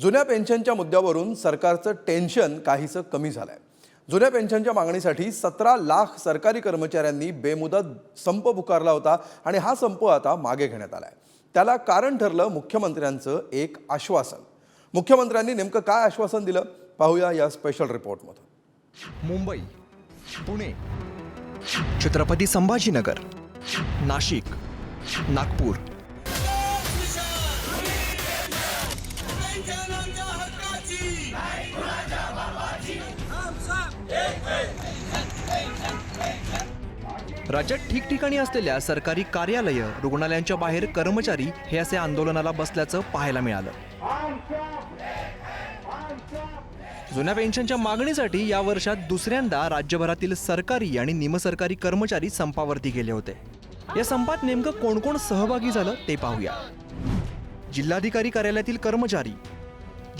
जुन्या पेन्शनच्या मुद्द्यावरून सरकारचं टेन्शन काहीसं कमी झालं आहे जुन्या पेन्शनच्या मागणीसाठी सतरा लाख सरकारी कर्मचाऱ्यांनी बेमुदत संप पुकारला होता आणि हा संप आता मागे घेण्यात आला आहे त्याला कारण ठरलं मुख्यमंत्र्यांचं एक आश्वासन. मुख्यमंत्र्यांनी नेमकं काय आश्वासन दिलं? पाहूया या स्पेशल रिपोर्टमधून मुंबई पुणे छत्रपती संभाजीनगर नाशिक नागपूर पेन्शनच्या हक्काची. राज्यात ठिकठिकाणी असलेल्या सरकारी कार्यालय रुग्णालयांच्या बाहेर कर्मचारी हे असे आंदोलनाला बसल्याचं पाहायला मिळालं. जुन्या पेन्शनच्या मागणीसाठी या वर्षात दुसऱ्यांदा राज्यभरातील सरकारी आणि निमसरकारी कर्मचारी संपावरती गेले होते. या संपात नेमकं कोण कोण सहभागी झालं ते पाहूया. जिल्हाधिकारी कार्यालयातील कर्मचारी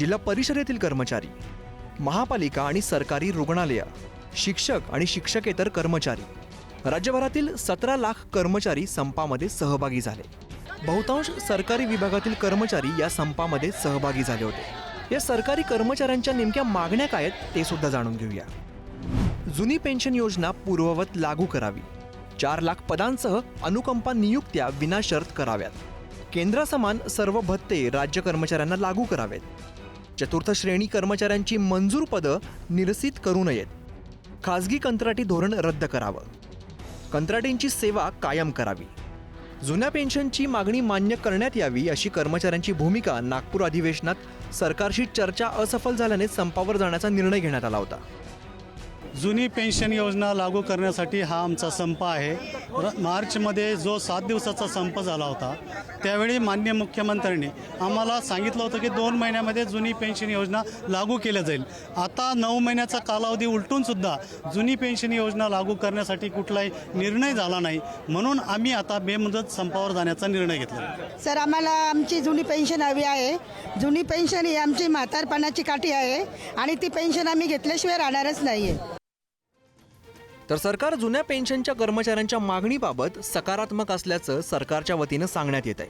जिल्हा परिषदेतील कर्मचारी महापालिका आणि सरकारी रुग्णालय शिक्षक आणि शिक्षकेतर कर्मचारी. राज्यभरातील सतरा लाख कर्मचारी संपामध्ये सहभागी झाले. बहुतांश सरकारी विभागातील कर्मचारी या संपामध्ये सहभागी झाले होते. या सरकारी कर्मचाऱ्यांच्या नेमक्या मागण्या काय आहेत ते सुद्धा जाणून घेऊया. जुनी पेन्शन योजना पूर्ववत लागू करावी. चार लाख पदांसह अनुकंपा नियुक्त्या विनाशर्त कराव्यात. केंद्रासमान सर्व भत्ते राज्य कर्मचाऱ्यांना लागू करावेत. चतुर्थ श्रेणी कर्मचाऱ्यांची मंजूर पदं निरसित करू नयेत. खाजगी कंत्राटी धोरण रद्द करावं. कंत्राटींची सेवा कायम करावी. जुन्या पेन्शनची मागणी मान्य करण्यात यावी अशी कर्मचाऱ्यांची भूमिका नागपूर अधिवेशनात सरकारशी चर्चा असफल झाल्याने संपावर जाण्याचा निर्णय घेण्यात आला होता. जुनी पेन्शन योजना लागू करण्यासाठी हा आमचा संप आहे. र- मार्चमध्ये जो सात दिवसाचा संप झाला होता त्यावेळी मान्य मुख्यमंत्र्यांनी आम्हाला सांगितलं होतं की दोन महिन्यामध्ये जुनी पेन्शन योजना लागू केल्या जाईल. आता नऊ महिन्याचा कालावधी उलटूनसुद्धा जुनी पेन्शन योजना लागू करण्यासाठी कुठलाही निर्णय झाला नाही. म्हणून आम्ही आता बेमुदत संपावर जाण्याचा निर्णय घेतला. सर आम्हाला आमची जुनी पेन्शन हवी आहे. जुनी पेन्शन ही आमची म्हातारपणाची काठी आहे आणि ती पेन्शन आम्ही घेतल्याशिवाय राहणारच नाही आहे तर सरकार जुन्या पेन्शनच्या कर्मचाऱ्यांच्या मागणीबाबत सकारात्मक असल्याचं सरकारच्या वतीनं सांगण्यात येत आहे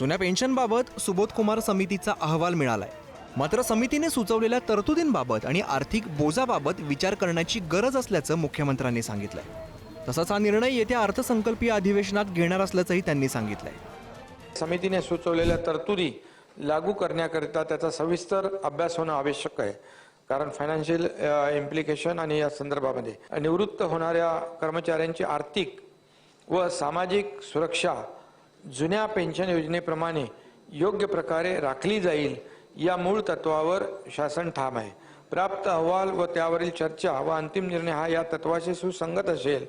जुन्या पेन्शनबाबत सुबोधकुमार समितीचा अहवाल मिळालाय. मात्र समितीने सुचवलेल्या तरतुदींबाबत आणि आर्थिक बोजाबाबत विचार करण्याची गरज असल्याचं मुख्यमंत्र्यांनी सांगितलंय. तसाच हा निर्णय येत्या अर्थसंकल्पीय अधिवेशनात घेणार असल्याचंही त्यांनी सांगितलंय. समितीने सुचवलेल्या तरतुदी लागू करण्याकरिता त्याचा सविस्तर अभ्यास होणं आवश्यक आहे. कारण फायनान्शियल इम्प्लिकेशन आणि या संदर्भामध्ये. निवृत्त होणाऱ्या कर्मचाऱ्यांची आर्थिक व सामाजिक सुरक्षा जुन्या पेन्शन योजनेप्रमाणे योग्य प्रकारे राखली जाईल या मूळ तत्वावर शासन ठाम आहे. प्राप्त अहवाल व त्यावरील चर्चा व अंतिम निर्णय हा या तत्वाशी सुसंगत असेल.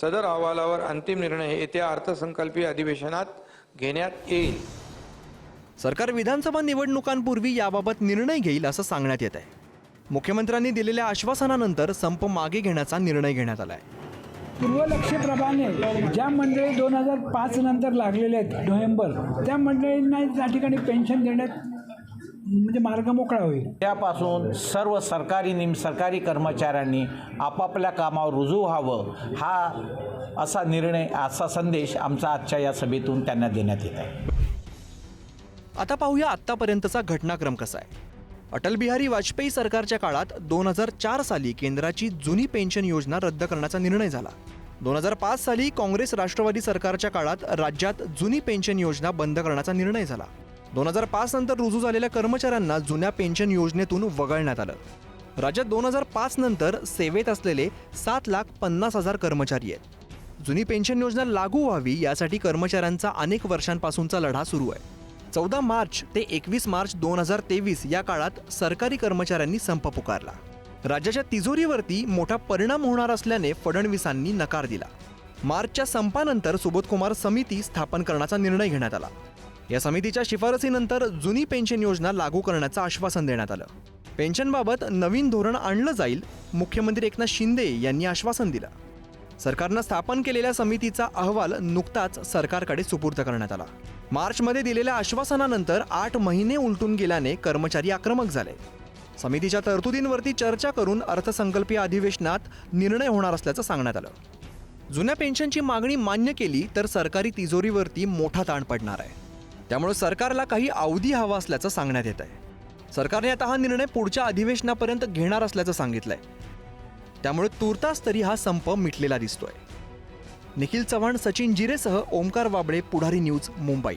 सदर अहवालावर अंतिम निर्णय येत्या अर्थसंकल्पीय अधिवेशनात घेण्यात येईल. सरकार विधानसभा निवडणुकांपूर्वी याबाबत निर्णय घेईल असं सांगण्यात येत आहे. मुख्यमंत्र्यांनी दिलेल्या आश्वासनानंतर संप मागे घेण्याचा निर्णय घेण्यात आलाय. पूर्वलक्षप्रमाणे ज्या मंडळी दोन हजार पाच नंतर लागलेले आहेत नोव्हेंबर त्या मंडळींना त्या ठिकाणी पेन्शन देण्यात म्हणजे मार्ग मोकळा होईल. त्यापासून सर्व सरकारी निमसरकारी कर्मचाऱ्यांनी आपापल्या कामावर रुजू व्हावं हा असा निर्णय असा संदेश आमचा आजच्या या सभेतून त्यांना देण्यात येत आहे. आता पाहूया आत्तापर्यंतचा घटनाक्रम कसा आहे. अटल बिहारी वाजपेयी सरकारच्या काळात दोन हजार चार साली केंद्राची जुनी पेन्शन योजना रद्द करण्याचा निर्णय झाला. दोन हजार पाच साली काँग्रेस राष्ट्रवादी सरकारच्या काळात राज्यात जुनी पेन्शन योजना बंद करण्याचा निर्णय झाला. दोन हजार पाच नंतर रुजू झालेल्या कर्मचाऱ्यांना जुन्या पेन्शन योजनेतून वगळण्यात आलं. राज्यात दोन हजार पाच नंतर सेवेत असलेले सात लाख पन्नास हजार कर्मचारी आहेत. जुनी पेन्शन योजना लागू व्हावी यासाठी कर्मचाऱ्यांचा अनेक वर्षांपासूनचा लढा सुरू आहे. चौदा मार्च ते एकवीस मार्च दोन हजार तेवीस या काळात सरकारी कर्मचाऱ्यांनी संप पुकारला. राज्याच्या तिजोरीवरती मोठा परिणाम होणार असल्याने फडणवीसांनी नकार दिला. मार्चच्या संपानंतर सुबोधकुमार समिती स्थापन करण्याचा निर्णय घेण्यात आला. या समितीच्या शिफारसीनंतर जुनी पेन्शन योजना लागू करण्याचं आश्वासन देण्यात आलं. पेन्शनबाबत नवीन धोरण आणलं जाईल मुख्यमंत्री एकनाथ शिंदे यांनी आश्वासन दिलं. सरकारनं स्थापन केलेल्या समितीचा अहवाल नुकताच सरकारकडे सुपूर्द करण्यात आला. मार्चमध्ये दिलेल्या आश्वासनानंतर आठ महिने उलटून गेल्याने कर्मचारी आक्रमक झाले. समितीच्या तरतुदींवरती चर्चा करून अर्थसंकल्पीय अधिवेशनात निर्णय होणार असल्याचं सांगण्यात आलं. जुन्या पेन्शनची मागणी मान्य केली तर सरकारी तिजोरीवरती मोठा ताण पडणार आहे. त्यामुळे सरकारला काही अवधी हवा असल्याचं सांगण्यात येत आहे सरकारने आता हा निर्णय पुढच्या अधिवेशनापर्यंत घेणार असल्याचं सांगितलंय. त्यामुळे तुर्तास तरी हा संप मिटलेला दिसतोय. निखिल चव्हाण सचिन जिरेसह ओमकार वाबळे पुढारी न्यूज मुंबई.